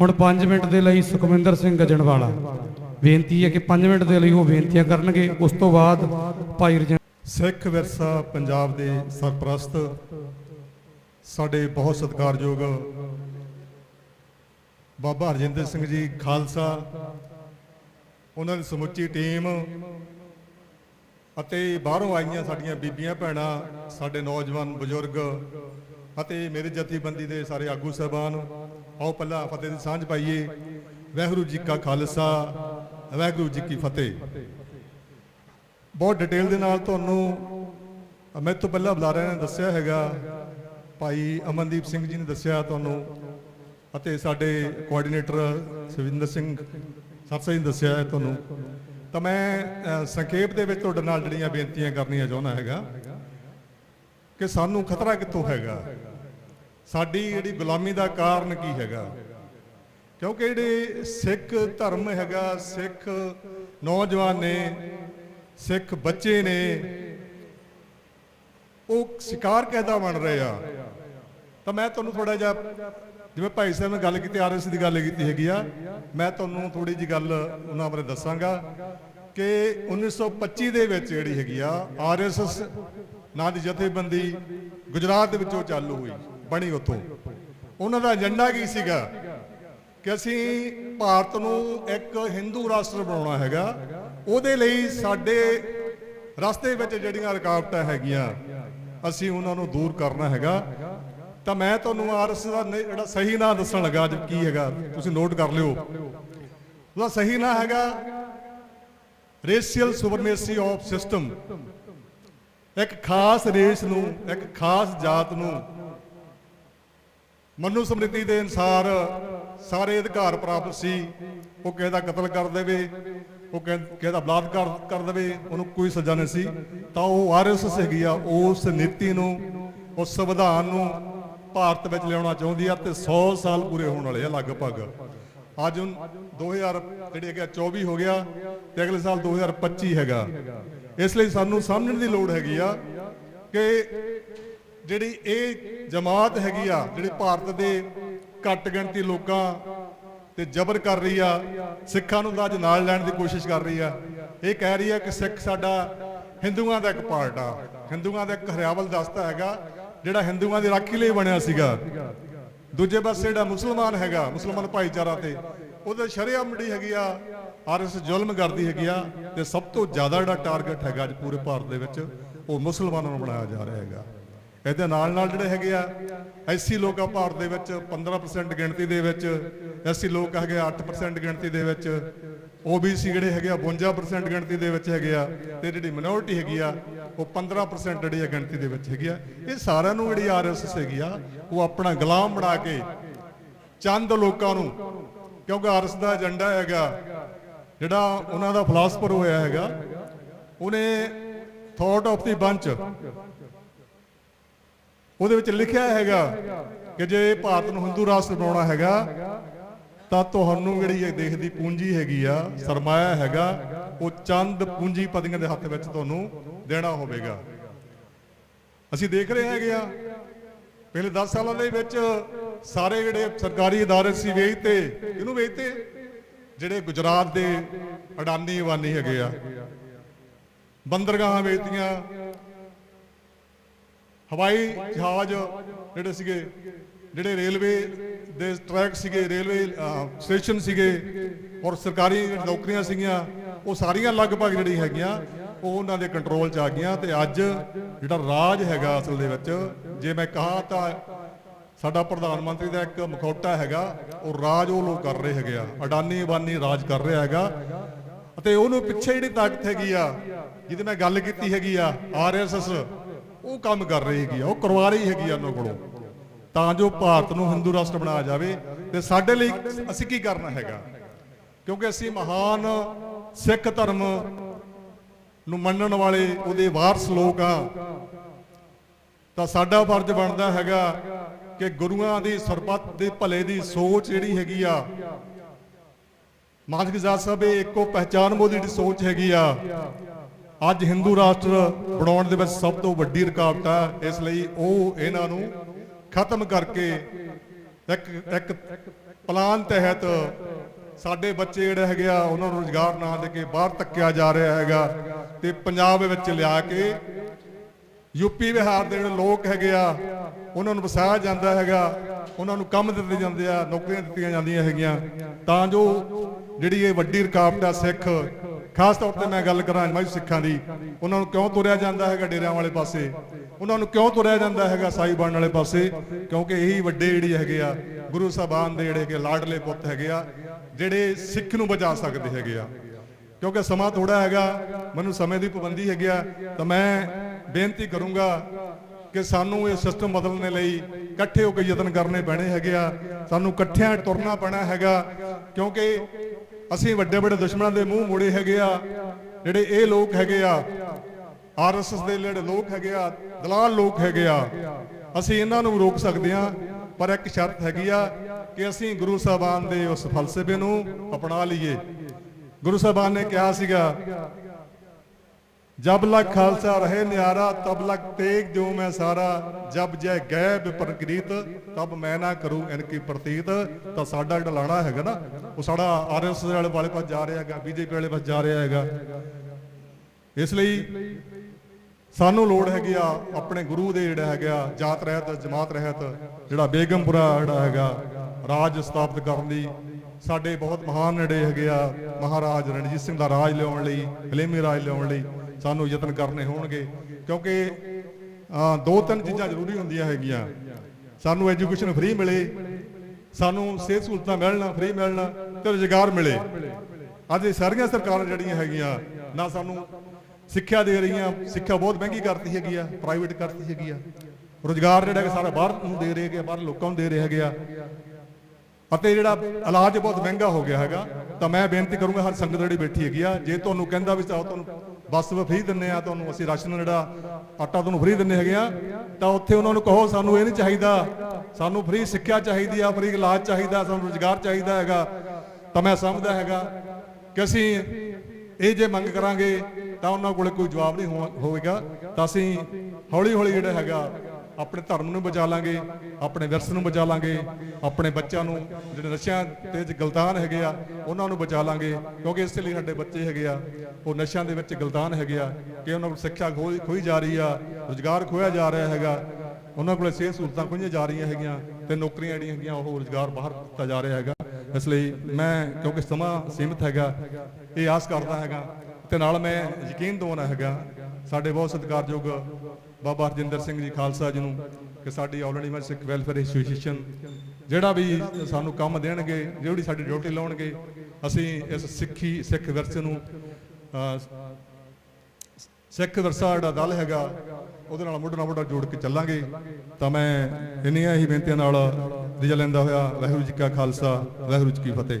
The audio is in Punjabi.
ਹੁਣ 5 ਮਿੰਟ ਦੇ ਲਈ ਸੁਖਵਿੰਦਰ ਸਿੰਘ ਗਜਣਵਾਲਾ ਬੇਨਤੀ ਹੈ ਕਿ 5 ਮਿੰਟ ਦੇ ਲਈ ਉਹ ਬੇਨਤੀਆਂ ਕਰਨਗੇ। ਉਸ ਤੋਂ ਬਾਅਦ ਭਾਈ ਰਜਿੰਦਰ ਸਿੱਖ ਵਿਰਸਾ ਪੰਜਾਬ ਦੇ ਸਰਪ੍ਰਸਤ, ਸਾਡੇ ਬਹੁਤ ਸਤਿਕਾਰਯੋਗ ਬਾਬਾ ਹਰਜਿੰਦਰ ਸਿੰਘ ਜੀ ਖਾਲਸਾ, ਉਹਨਾਂ ਦੀ ਸਮੁੱਚੀ ਟੀਮ ਅਤੇ ਬਾਹਰੋਂ ਆਈਆਂ ਸਾਡੀਆਂ ਬੀਬੀਆਂ ਭੈਣਾਂ, ਸਾਡੇ ਨੌਜਵਾਨ ਬਜ਼ੁਰਗ ਅਤੇ ਮੇਰੇ ਜਥੇਬੰਦੀ ਦੇ ਸਾਰੇ ਆਗੂ ਸਹਿਬਾਨ ਆਓ ਪਹਿਲਾਂ ਫਤਿਹ ਦੀ ਸਾਂਝ ਪਾਈਏ। ਵਾਹਿਗੁਰੂ ਜੀ ਕਾ ਖਾਲਸਾ, ਵਾਹਿਗੁਰੂ ਜੀ ਕੀ ਫਤਿਹ। ਬਹੁਤ ਡਿਟੇਲ ਦੇ ਨਾਲ ਤੁਹਾਨੂੰ ਮੈਂ ਤੋਂ ਪਹਿਲਾਂ ਬੁਲਾਰਿਆਂ ਨੇ ਦੱਸਿਆ ਹੈਗਾ। ਭਾਈ ਅਮਨਦੀਪ ਸਿੰਘ ਜੀ ਨੇ ਦੱਸਿਆ ਤੁਹਾਨੂੰ ਅਤੇ ਸਾਡੇ ਕੋਆਰਡੀਨੇਟਰ ਸਵਿੰਦਰ ਸਿੰਘ ਸਰਸਾ ਜੀ ਨੇ ਦੱਸਿਆ ਹੈ ਤੁਹਾਨੂੰ। ਤਾਂ ਮੈਂ ਸੰਖੇਪ ਦੇ ਵਿੱਚ ਤੁਹਾਡੇ ਨਾਲ ਜਿਹੜੀਆਂ ਬੇਨਤੀਆਂ ਕਰਨੀਆਂ ਚਾਹੁੰਦਾ ਹੈਗਾ ਕਿ ਸਾਨੂੰ ਖਤਰਾ ਕਿੱਥੋਂ ਹੈਗਾ? ਸਾਡੀ ਜਿਹੜੀ ਗੁਲਾਮੀ ਦਾ ਕਾਰਨ ਕੀ ਹੈਗਾ? ਕਿਉਂਕਿ ਜਿਹੜੇ ਸਿੱਖ ਧਰਮ ਹੈਗਾ, ਸਿੱਖ ਨੌਜਵਾਨ ਨੇ, ਸਿੱਖ ਬੱਚੇ ਨੇ, ਉਹ ਸ਼ਿਕਾਰ ਕਿਹਦਾ ਬਣ ਰਹੇ ਆ। ਤਾਂ ਮੈਂ ਤੁਹਾਨੂੰ ਥੋੜਾ ਜਿਹਾ, ਜਿਵੇਂ ਭਾਈ ਸਾਹਿਬ ਨੇ ਗੱਲ ਕੀਤੀ ਆਰਐਸ ਦੀ ਗੱਲ ਕੀਤੀ ਹੈਗੀ ਆ, ਮੈਂ ਤੁਹਾਨੂੰ ਥੋੜੀ ਜੀ ਗੱਲ ਉਹਨਾਂ ਬਾਰੇ ਦੱਸਾਂਗਾ ਕਿ 1925 ਦੇ ਵਿੱਚ ਜਿਹੜੀ ਹੈਗੀ ਆ ਆਰਐਸਐਸ ਨਾਂ ਦੀ ਜਥੇਬੰਦੀ ਗੁਜਰਾਤ ਦੇ ਵਿੱਚੋਂ ਚਾਲੂ ਹੋਈ। ਬਣੀ ਉੱਥੋਂ। ਉਹਨਾਂ ਦਾ ਏਜੰਡਾ ਕੀ ਸੀਗਾ? ਕਿ ਅਸੀਂ ਭਾਰਤ ਨੂੰ ਇੱਕ ਹਿੰਦੂ ਰਾਸ਼ਟਰ ਬਣਾਉਣਾ ਹੈਗਾ। ਉਹਦੇ ਲਈ ਸਾਡੇ ਰਸਤੇ ਵਿੱਚ ਜਿਹੜੀਆਂ ਰੁਕਾਵਟਾਂ ਹੈਗੀਆਂ, ਅਸੀਂ ਉਹਨਾਂ ਨੂੰ ਦੂਰ ਕਰਨਾ ਹੈਗਾ। ਤਾਂ ਮੈਂ ਤੁਹਾਨੂੰ ਆਰਐਸ ਦਾ ਜਿਹੜਾ ਸਹੀ ਨਾਂ ਦੱਸਣ ਲੱਗਾ, ਅੱਜ ਕੀ ਹੈਗਾ, ਤੁਸੀਂ ਨੋਟ ਕਰ ਲਿਓ। ਉਹਦਾ ਸਹੀ ਨਾਂ ਹੈਗਾ ਰੇਸ਼ੀਅਲ ਸੁਪਰਮੇਸੀ ਆਫ ਸਿਸਟਮ ਇੱਕ ਖਾਸ ਰੇਸ ਨੂੰ, ਇੱਕ ਖਾਸ ਜਾਤ ਨੂੰ ਮਨੂ ਸਮ੍ਰਿਤੀ ਦੇ ਅਨਸਾਰ ਸਾਰੇ ਅਧਿਕਾਰ ਪ੍ਰਾਪਤ ਸੀ। ਉਹ ਕਿਸੇ ਦਾ ਕਤਲ ਕਰ ਦੇਵੇ, ਉਹ ਕਹਿ- ਕਿਸੇ ਦਾ ਬਲਾਤਕਾਰ ਕਰ ਦੇਵੇ, ਉਹਨੂੰ ਕੋਈ ਸਜ਼ਾ ਨਹੀਂ ਸੀ। ਤਾਂ ਉਹ ਆਰਐਸਐਸ ਹੈਗੀ ਆ, ਉਸ ਨੀਤੀ ਨੂੰ, ਉਸ ਸੰਵਿਧਾਨ ਨੂੰ ਭਾਰਤ ਵਿੱਚ ਲਿਆਉਣਾ ਚਾਹੁੰਦੀ ਆ ਤੇ 100 ਸਾਲ ਪੂਰੇ ਹੋਣ ਵਾਲੇ ਆ ਲਗਭਗ। ਅੱਜ ਹੁਣ 2000 ਜਿਹੜੇ ਹੈਗਾ 24 ਹੋ ਗਿਆ ਤੇ ਅਗਲੇ ਸਾਲ 2025 ਹੈਗਾ। ਇਸ ਲਈ ਸਾਨੂੰ ਸਮਝਣ ਦੀ ਲੋੜ ਹੈਗੀ ਆ ਕਿ ਜਿਹੜੀ ਇਹ ਜਮਾਤ ਹੈਗੀ ਆ, ਜਿਹੜੀ ਭਾਰਤ ਦੇ ਘੱਟ ਗਿਣਤੀ ਲੋਕਾਂ ਤੇ ਜ਼ਬਰ ਕਰ ਰਹੀ ਆ, ਸਿੱਖਾਂ ਨੂੰ ਤਾਂ ਅੱਜ ਨਾਲ ਲੈਣ ਦੀ ਕੋਸ਼ਿਸ਼ ਕਰ ਰਹੀ ਆ। ਇਹ ਕਹਿ ਰਹੀ ਆ ਕਿ ਸਿੱਖ ਸਾਡਾ ਹਿੰਦੂਆਂ ਦਾ ਇੱਕ ਪਾਰਟ ਆ। ਹਿੰਦੂਆਂ ਦਾ ਇੱਕ ਹਰਿਆਵਲ ਦਸਤਾ ਹੈਗਾ, ਜਿਹੜਾ ਹਿੰਦੂਆਂ ਦੀ ਰਾਖੀ ਲਈ ਬਣਿਆ ਸੀਗਾ। ਦੂਜੇ ਪਾਸੇ ਜਿਹੜਾ ਮੁਸਲਮਾਨ ਹੈਗਾ, ਮੁਸਲਮਾਨ ਭਾਈਚਾਰਾ ਤੇ, ਉਹਦੇ ਸ਼ਰੀਅਮ ਜਿਹੜੀ ਹੈਗੀ ਆ ਆਰਐਸ ਜ਼ੁਲਮ ਕਰਦੀ ਹੈਗੀ ਆ, ਤੇ ਸਭ ਤੋਂ ਜ਼ਿਆਦਾ ਜਿਹੜਾ ਟਾਰਗੇਟ ਹੈਗਾ ਅੱਜ ਪੂਰੇ ਭਾਰਤ ਦੇ ਵਿੱਚ, ਉਹ ਮੁਸਲਮਾਨਾਂ ਨੂੰ ਬਣਾਇਆ ਜਾ ਰਿਹਾ ਹੈਗਾ। ਇਹਦੇ ਨਾਲ ਨਾਲ ਜਿਹੜੇ ਹੈਗੇ ਆ, ਐਸੀ ਲੋਕ ਆ ਭਾਰਤ ਦੇ ਵਿੱਚ 15% ਗਿਣਤੀ ਦੇ ਵਿੱਚ, ਐਸੀ ਲੋਕ ਹੈਗੇ ਆ 8% ਗਿਣਤੀ ਦੇ ਵਿੱਚ OBC ਜਿਹੜੇ ਹੈਗੇ ਆ 52% ਗਿਣਤੀ ਦੇ ਵਿੱਚ ਹੈਗੇ ਆ, ਤੇ ਜਿਹੜੀ ਮਿਨੋਰਿਟੀ ਹੈਗੀ ਆ, ਉਹ 15% ਜਿਹੜੀ ਆ ਗਿਣਤੀ ਦੇ ਵਿੱਚ ਹੈਗੀ ਆ। ਇਹ ਸਾਰਿਆਂ ਨੂੰ ਜਿਹੜੀ ਆਰਐਸਐਸ ਹੈਗੀ ਆ, ਉਹ ਆਪਣਾ ਗੁਲਾਮ ਬਣਾ ਕੇ ਚੰਦ ਲੋਕਾਂ ਨੂੰ, ਕਿਉਂਕਿ ਆਰਐਸ ਦਾ ਏਜੰਡਾ ਹੈਗਾ, ਜਿਹੜਾ ਉਹਨਾਂ ਦਾ ਫਿਲਾਸਫਰ ਹੋਇਆ ਹੈਗਾ, ਉਹਨੇ ਥਾਟ ਆਫ ਦੀ ਬੰਚ ਉਹਦੇ ਵਿੱਚ ਲਿਖਿਆ ਹੈਗਾ ਕਿ ਜੇ ਭਾਰਤ ਨੂੰ ਹਿੰਦੂ ਰਾਸ਼ਟਰ ਬਣਾਉਣਾ ਹੈਗਾ ਤਾਂ ਤੁਹਾਨੂੰ ਜਿਹੜੀ ਇਹ ਦੇਸ਼ ਦੀ ਪੂੰਜੀ ਹੈਗੀ ਆ ਸਰਮਾਇਆ ਹੈਗਾ ਉਹ ਚੰਦ ਪੂੰਜੀਪਤੀਆਂ ਦੇ ਹੱਥ ਵਿੱਚ ਤੁਹਾਨੂੰ ਦੇਣਾ ਹੋਵੇਗਾ ਅਸੀਂ ਦੇਖ ਰਹੇ ਹੈਗੇ ਆ ਪਿਛਲੇ 10 ਸਾਲਾਂ ਦੇ ਵਿੱਚ ਸਾਰੇ ਜਿਹੜੇ ਸਰਕਾਰੀ ادارے ਸੀ ਵੇਚਤੇ ਇਹਨੂੰ ਵੇਚਤੇ ਜਿਹੜੇ ਗੁਜਰਾਤ ਦੇ ਅਡਾਨੀ ਵਾਨੀ ਹੈਗੇ ਆ ਬੰਦਰਗਾਹਾਂ ਵੇਚਤੀਆਂ ਹਵਾਈ ਜਹਾਜ਼ ਜਿਹੜੇ ਸੀਗੇ, ਜਿਹੜੇ ਰੇਲਵੇ ਦੇ ਟਰੈਕ ਸੀਗੇ, ਰੇਲਵੇ ਸਟੇਸ਼ਨ ਸੀਗੇ ਔਰ ਸਰਕਾਰੀ ਨੌਕਰੀਆਂ ਸੀਗੀਆਂ, ਉਹ ਸਾਰੀਆਂ ਲਗਭਗ ਜਿਹੜੀ ਹੈਗੀਆਂ, ਉਹ ਉਹਨਾਂ ਦੇ ਕੰਟਰੋਲ 'ਚ ਆ ਗਈਆਂ ਤੇ ਅੱਜ ਜਿਹੜਾ ਰਾਜ ਹੈਗਾ ਅਸਲ ਦੇ ਵਿੱਚ, ਜੇ ਮੈਂ ਕਹਾ ਤਾਂ ਸਾਡਾ ਪ੍ਰਧਾਨ ਮੰਤਰੀ ਦਾ ਇੱਕ ਮਖੌਟਾ ਹੈਗਾ, ਉਹ ਰਾਜ ਉਹ ਲੋਕ ਕਰ ਰਹੇ ਹੈਗੇ ਆ, ਅਡਾਨੀ ਅਬਾਨੀ ਰਾਜ ਕਰ ਰਿਹਾ ਹੈਗਾ ਅਤੇ ਉਹਨੂੰ ਪਿੱਛੇ ਜਿਹੜੀ ਤਾਕਤ ਹੈਗੀ ਆ, ਜਿਹਦੇ ਮੈਂ ਗੱਲ ਕੀਤੀ ਹੈਗੀ ਆ ਆਰਐਸਐਸ ਉਹ ਕੰਮ ਕਰ ਰਹੀ ਹੈਗੀ ਆ, ਉਹ ਕਰਵਾ ਰਹੀ ਹੈਗੀ ਆ ਉਹਨਾਂ ਕੋਲੋਂ। ਤਾਂ ਜੋ ਭਾਰਤ ਨੂੰ ਹਿੰਦੂ ਰਾਸ਼ਟਰ ਬਣਾਇਆ ਜਾਵੇ ਤੇ ਸਾਡੇ ਲਈ ਅਸੀਂ ਕੀ ਕਰਨਾ ਹੈਗਾ? ਕਿਉਂਕਿ ਅਸੀਂ ਮਹਾਨ ਸਿੱਖ ਧਰਮ ਨੂੰ ਮੰਨਣ ਵਾਲੇ ਉਹਦੇ ਵਾਰਸ ਲੋਕ ਆ। ਤਾਂ ਸਾਡਾ ਫਰਜ਼ ਬਣਦਾ ਹੈਗਾ ਕਿ ਗੁਰੂਆਂ ਦੀ ਸਰਬੱਤ ਦੇ ਭਲੇ ਦੀ ਸੋਚ ਜਿਹੜੀ ਹੈਗੀ ਆ ਮਾਨਸਿਕ ਜਾਤ ਸਾਹਿਬ, ਇਹ ਇੱਕੋ ਪਹਿਚਾਨ ਮੋਦੀ ਦੀ ਸੋਚ ਹੈਗੀ ਆ। ਅੱਜ ਹਿੰਦੂ ਰਾਸ਼ਟਰ ਬਣਾਉਣ ਦੇ ਵਿੱਚ ਸਭ ਤੋਂ ਵੱਡੀ ਰੁਕਾਵਟ ਹੈ ਇਸ ਲਈ ਉਹ ਇਹਨਾਂ ਨੂੰ ਖਤਮ ਕਰਕੇ ਇੱਕ ਇੱਕ ਪਲਾਨ ਤਹਿਤ ਸਾਡੇ ਬੱਚੇ ਜਿਹੜੇ ਹੈਗੇ ਆ, ਉਹਨਾਂ ਨੂੰ ਰੋਜ਼ਗਾਰ ਨਾ ਦੇ ਕੇ ਬਾਹਰ ਧੱਕਿਆ ਜਾ ਰਿਹਾ ਹੈਗਾ ਤੇ ਪੰਜਾਬ ਵਿੱਚ ਲਿਆ ਕੇ ਯੂਪੀ ਬਿਹਾਰ ਦੇ ਜਿਹੜੇ ਲੋਕ ਹੈਗੇ ਆ, ਉਹਨਾਂ ਨੂੰ ਵਸਾਇਆ ਜਾਂਦਾ ਹੈਗਾ, ਉਹਨਾਂ ਨੂੰ ਕੰਮ ਦਿੱਤੇ ਜਾਂਦੇ ਆ, ਨੌਕਰੀਆਂ ਦਿੱਤੀਆਂ ਜਾਂਦੀਆਂ ਹੈਗੀਆਂ। ਤਾਂ ਜੋ ਜਿਹੜੀ ਇਹ ਵੱਡੀ ਰੁਕਾਵਟ ਆ, ਸਿੱਖ ਖਾਸ ਤੌਰ ਤੇ ਮੈਂ ਗੱਲ ਕਰਾਂ ਅਜਮਾਈ ਸਿੱਖਾਂ ਦੀ, ਉਹਨਾਂ ਨੂੰ ਕਿਉਂ ਤੁਰਿਆ ਜਾਂਦਾ ਹੈਗਾ ਡੇਰਿਆਂ ਵਾਲੇ ਪਾਸੇ? ਉਹਨਾਂ ਨੂੰ ਕਿਉਂ ਤੁਰਿਆ ਜਾਂਦਾ ਹੈਗਾ ਸਾਈ ਬਣਨ ਵਾਲੇ ਪਾਸੇ? ਕਿਉਂਕਿ ਇਹੀ ਵੱਡੇ ਜਿਹੜੇ ਹੈਗੇ ਆ, ਗੁਰੂ ਸਾਹਿਬਾਨ ਦੇ ਜਿਹੜੇ ਕਿ ਲਾਡਲੇ ਪੁੱਤ ਹੈਗੇ ਆ, ਜਿਹੜੇ ਸਿੱਖ ਨੂੰ ਬਚਾ ਸਕਦੇ ਹੈਗੇ ਆ। ਕਿਉਂਕਿ ਸਮਾਂ ਥੋੜਾ ਹੈਗਾ, ਮੈਨੂੰ ਸਮੇਂ ਦੀ ਪਾਬੰਦੀ ਹੈਗੀ ਆ, ਤਾਂ ਮੈਂ ਬੇਨਤੀ ਕਰੂੰਗਾ ਕਿ ਸਾਨੂੰ ਇਹ ਸਿਸਟਮ ਬਦਲਣ ਦੇ ਲਈ ਇਕੱਠੇ ਹੋ ਕੇ ਯਤਨ ਕਰਨੇ ਪੈਣੇ ਹੈਗੇ ਆ। ਸਾਨੂੰ ਇਕੱਠਿਆਂ ਤੁਰਨਾ ਪੈਣਾ ਹੈਗਾ, ਕਿਉਂਕਿ ਅਸੀਂ ਵੱਡੇ ਵੱਡੇ ਦੁਸ਼ਮਣਾਂ ਦੇ ਮੂੰਹ ਮੋੜੇ ਹੈਗੇ ਆ, ਜਿਹੜੇ ਇਹ ਲੋਕ ਹੈਗੇ ਆ ਆਰਐਸਐਸ ਦੇ ਜਿਹੜੇ ਲੋਕ ਹੈਗੇ ਆ, ਦਲਾਲ ਲੋਕ ਹੈਗੇ ਆ, ਅਸੀਂ ਇਹਨਾਂ ਨੂੰ ਰੋਕ ਸਕਦੇ ਆ ਪਰ ਇੱਕ ਸ਼ਰਤ ਹੈਗੀ ਆ ਕਿ ਅਸੀਂ ਗੁਰੂ ਸਾਹਿਬਾਨ ਦੇ ਉਸ ਫਲਸਫੇ ਨੂੰ ਅਪਣਾ ਲਈਏ। ਗੁਰੂ ਸਾਹਿਬਾਨ ਨੇ ਕਿਹਾ ਸੀਗਾ ਜਬ ਲਗ ਖਾਲਸਾ ਰਹੇ ਨਿਆਰਾ, ਤਬ ਲਗ ਤੇਗ ਜੋ ਮੈਂ ਸਾਰਾ। ਜਬ ਜੈ ਗਏ ਵਿਪਰਕ੍ਰੀਤ ਤਬ ਮੈਂ ਨਾ ਕਰੂੰ ਇਨਕੀ ਪ੍ਰਤੀਤ। ਤਾਂ ਸਾਡਾ ਜਿਹੜਾ ਲਾਣਾ ਹੈਗਾ ਨਾ, ਉਹ ਸਾਡਾ ਆਰਐਸ ਵਾਲੇ ਵਾਲੇ ਪਾਸ ਜਾ ਰਿਹਾ ਹੈਗਾ ਬੀਜੇਪੀ ਵਾਲੇ ਪਾਸ ਜਾ ਰਿਹਾ ਹੈਗਾ। ਇਸ ਲਈ ਸਾਨੂੰ ਲੋੜ ਹੈਗੀ ਆ ਆਪਣੇ ਗੁਰੂ ਦੇ ਜਿਹੜਾ ਹੈਗਾ, ਜਾਤ ਰਹਿਤ, ਜਮਾਤ ਰਹਿਤ, ਜਿਹੜਾ ਬੇਗਮਪੁਰਾ ਜਿਹੜਾ ਹੈਗਾ, ਰਾਜ ਸਥਾਪਿਤ ਕਰਨ ਦੀ। ਸਾਡੇ ਬਹੁਤ ਮਹਾਨ ਨੇੜੇ ਹੈਗੇ ਆ ਮਹਾਰਾਜ ਰਣਜੀਤ ਸਿੰਘ ਦਾ ਰਾਜ ਲਿਆਉਣ ਲਈ, ਹਲੇਮੀ ਰਾਜ ਲਿਆਉਣ ਲਈ। ਸਾਨੂੰ ਯਤਨ ਕਰਨੇ ਹੋਣਗੇ। ਕਿਉਂਕਿ ਦੋ ਤਿੰਨ ਚੀਜ਼ਾਂ ਜ਼ਰੂਰੀ ਹੁੰਦੀਆਂ ਹੈਗੀਆਂ। ਸਾਨੂੰ ਐਜੂਕੇਸ਼ਨ ਫ੍ਰੀ ਮਿਲੇ। ਸਾਨੂੰ ਸਿਹਤ ਸਹੂਲਤਾਂ ਮਿਲਣ ਫ੍ਰੀ ਮਿਲਣ ਤੇ ਰੁਜ਼ਗਾਰ ਮਿਲੇ। ਅੱਜ ਇਹ ਸਾਰੀਆਂ ਸਰਕਾਰਾਂ ਜਿਹੜੀਆਂ ਹੈਗੀਆਂ ਨਾ ਸਾਨੂੰ ਸਿੱਖਿਆ ਦੇ ਰਹੀਆਂ ਸਿੱਖਿਆ ਬਹੁਤ ਮਹਿੰਗੀ ਕਰਤੀ ਹੈਗੀ ਆ ਪ੍ਰਾਈਵੇਟ ਕਰਤੀ ਹੈਗੀ ਆ। ਰੋਜ਼ਗਾਰ ਜਿਹੜਾ ਹੈਗਾ ਸਾਰਾ ਬਾਹਰ ਨੂੰ ਦੇ ਰਹੇ ਹੈਗੇ ਆ, ਬਾਹਰ ਲੋਕਾਂ ਨੂੰ ਦੇ ਰਹੇ ਹੈਗੇ ਆ। ਅਤੇ ਜਿਹੜਾ ਇਲਾਜ ਬਹੁਤ ਮਹਿੰਗਾ ਹੋ ਗਿਆ ਹੈਗਾ ਤਾਂ ਮੈਂ ਬੇਨਤੀ ਕਰੂੰਗਾ ਹਰ ਸੰਗਤ ਜਿਹੜੀ ਬੈਠੀ ਹੈਗੀ ਆ, ਜੇ ਤੁਹਾਨੂੰ ਕਹਿੰਦਾ ਵੀ ਚਾਹੋ ਤੁਹਾਨੂੰ ਬੱਸ ਵੀ ਫ੍ਰੀ ਦਿੰਨੇ ਆ, ਤੁਹਾਨੂੰ ਅਸੀਂ ਰਾਸ਼ਨ ਜਿਹੜਾ ਆਟਾ ਤੁਹਾਨੂੰ ਫ੍ਰੀ ਦਿੰਨੇ ਹੈਗੇ ਆ, ਤਾਂ ਉੱਥੇ ਉਹਨਾਂ ਨੂੰ ਕਹੋ, ਸਾਨੂੰ ਇਹ ਨਹੀਂ ਚਾਹੀਦਾ, ਸਾਨੂੰ ਫ੍ਰੀ ਸਿੱਖਿਆ ਚਾਹੀਦੀ ਆ ਫ੍ਰੀ ਇਲਾਜ ਚਾਹੀਦਾ, ਸਾਨੂੰ ਰੋਜ਼ਗਾਰ ਚਾਹੀਦਾ ਹੈਗਾ, ਤਾਂ ਮੈਂ ਸਮਝਦਾ ਹੈਗਾ ਕਿ ਅਸੀਂ ਇਹ ਜੇ ਮੰਗ ਕਰਾਂਗੇ ਤਾਂ ਉਹਨਾਂ ਕੋਲੇ ਕੋਈ ਜਵਾਬ ਨਹੀਂ ਹੋ- ਹੋਵੇਗਾ, ਤਾਂ ਅਸੀਂ ਹੌਲੀ ਹੌਲੀ ਜਿਹੜਾ ਹੈਗਾ ਆਪਣੇ ਧਰਮ ਨੂੰ ਬਚਾ ਲਾਂਗੇ, ਆਪਣੇ ਵਿਰਸੇ ਨੂੰ ਬਚਾ ਲਾਂਗੇ, ਆਪਣੇ ਬੱਚਿਆਂ ਨੂੰ ਜਿਹੜੇ ਨਸ਼ਿਆਂ ਤੇ ਚ ਗਲਤਾਨ ਹੈਗੇ ਆ, ਉਹਨਾਂ ਨੂੰ ਬਚਾ ਲਾਂਗੇ, ਕਿਉਂਕਿ ਇਸ ਲਈ ਸਾਡੇ ਬੱਚੇ ਹੈਗੇ ਆ, ਉਹ ਨਸ਼ਿਆਂ ਦੇ ਵਿੱਚ ਗਲਤਾਨ ਹੈਗੇ ਆ, ਕਿ ਉਹਨਾਂ ਕੋਲ ਸਿੱਖਿਆ ਖੋਈ ਖੋਈ ਜਾ ਰਹੀ ਆ, ਰੋਜ਼ਗਾਰ ਖੋਇਆ ਜਾ ਰਿਹਾ ਹੈਗਾ, ਉਹਨਾਂ ਕੋਲ ਸਿਹਤ ਸਹੂਲਤਾਂ ਖੋਈਆਂ ਜਾ ਰਹੀਆਂ ਹੈਗੀਆਂ ਤੇ ਨੌਕਰੀਆਂ ਜਿਹੜੀਆਂ ਹੈਗੀਆਂ, ਉਹ ਰੋਜ਼ਗਾਰ ਬਾਹਰ ਦਿੱਤਾ ਜਾ ਰਿਹਾ ਹੈਗਾ। ਇਸ ਲਈ ਮੈਂ, ਕਿਉਂਕਿ ਸਮਾਂ ਸੀਮਿਤ ਹੈਗਾ, ਇਹ ਆਸ ਕਰਦਾ ਹੈਗਾ ਤੇ ਨਾਲ ਮੈਂ ਯਕੀਨ ਦਵਾਉਣਾ ਹੈਗਾ, ਸਾਡੇ ਬਹੁਤ ਸਤਿਕਾਰਯੋਗ ਬਾਬਾ ਹਰਜਿੰਦਰ ਸਿੰਘ ਜੀ ਖਾਲਸਾ ਜੀ ਨੂੰ ਕਿ ਸਾਡੀ all India Sikh welfare association ਜਿਹੜਾ ਵੀ ਸਾਨੂੰ ਕੰਮ ਦੇਣਗੇ, ਜਿਹੜੀ ਸਾਡੀ ਡਿਊਟੀ ਲਾਉਣਗੇ, ਅਸੀਂ ਇਸ ਸਿੱਖੀ, ਸਿੱਖ ਵਿਰਸੇ ਨੂੰ ਸਿੱਖ ਵਿਰਸਾ ਜਿਹੜਾ ਦਲ ਹੈਗਾ, ਉਹਦੇ ਨਾਲ ਮੋਢਾ ਨਾਲ ਮੋਢਾ ਜੋੜ ਕੇ ਚੱਲਾਂਗੇ। ਤਾਂ ਮੈਂ ਇੰਨੀਆਂ ਹੀ ਬੇਨਤੀਆਂ ਨਾਲ ਰਿਜਾ ਲੈਂਦਾ ਹੋਇਆ, ਵਾਹਿਗੁਰੂ ਜੀ ਕਾ ਖਾਲਸਾ, ਵਾਹਿਗੁਰੂ ਜੀ ਕੀ ਫਤਿਹ।